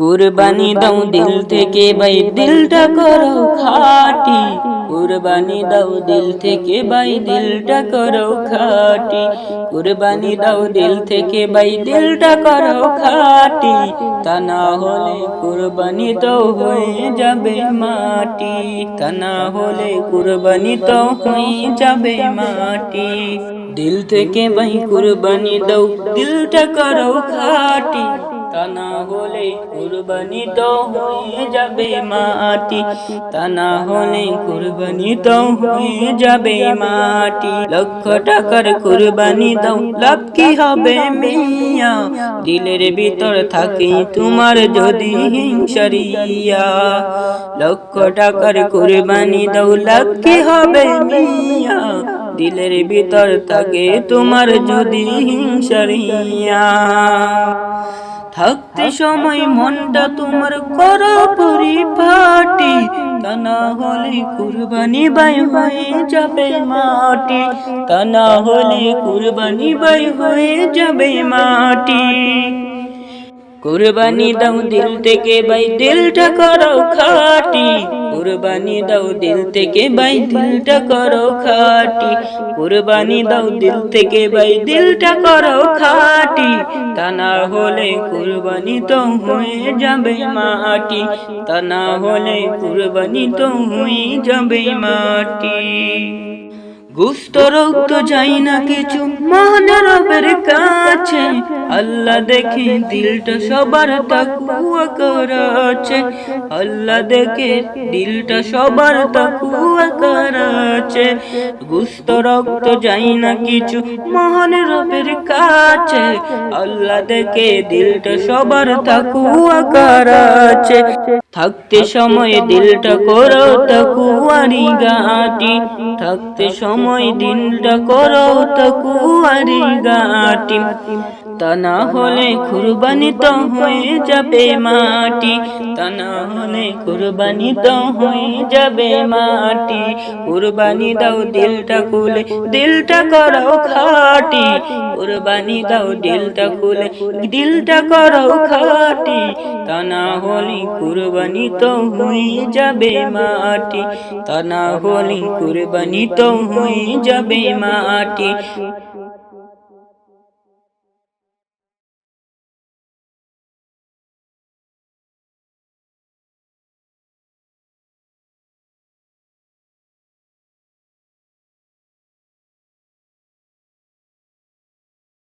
কুরবানি দাও দিল থেকে ভাই দিলটা করো খাটি। কুরবানি দাও দিল থেকে ভাই দিলটা করো খাটি। কুরবানি দাও দিল থেকে ভাই দিলটা করো খাটি। তা না হলে কুরবানি তো হয়ে যাবে মাটি। তা না হলে কুরবানি তো হয়ে যাবে মাটি। দিল থেকে ভাই কুরবানি দাও দিলটা করো খাটি। তা না হলে কুরবানি তো হয়ে যাবে মাটি। তা হলে কুরবানি তো হয়ে যাবে মাটি। লক্ষ টাকার কুরবানি দাও, লাভ কি হবে মিয়া? দিলের ভিতর থাকি তোমার যদি হিংসারিয়া। লক্ষ টাকার কুরবানি দাও, লাভ কি হবে মিয়া? দিলের ভিতর থাকে তোমার যদি হিংসারিয়া। থাকতে সময় মনটা তোমার করো পরিপাটি। তা না হলে কুরবানি বাই হয়ে যাবে মাটি। তা না হলে কুরবানি বাই হয়ে যাবে মাটি। কুরবানি দাও দিল থেকে বাই দিলটা করো খাটি। কুরবানি দাও দিল থেকে বাই দিলটা করো খাটি। কুরবানি দাও দিল থেকে বাই দিলটা করো খাটি। তা না হলে কুরবানি তো হয়ে যাবে মাটি। তা না হলে কুরবানি তো হয়ে যাবে মাটি। গুস্ত রক্ত যাই না কিছু। মহান কাছে আল্লাহ দেখে, দিলটা সবার তাকুয়া করাছে আল্লাহ দেখে, দিলটা সবার তাকুয়া করাছে গুস্ত রক্ত যাই না কিছু মহান রবের কাছে আল্লাহ দেখে, দিলটা সবার তাকুয়া করাছে থাকতে সময় দিলটা করো তাকুয়ারি গাটি, থাকতে সময় দিনটা করো তাকুয়ারি গাটি। তা না হলে কুরবানি তো হয়ে যাবে মাটি। তা না হলে কুরবানি তো হয়ে যাবে মাটি। কুরবানি দাও দিলটা খুলে, দিলটা করো খাটি। কুরবানি দাও দিলটা খুলে, দিলটা করো খাটি। তা না হলে কুরবানি তো হয়ে যাবে মাটি। তা না হলে কুরবানি তো হয়ে যাবে মাটি।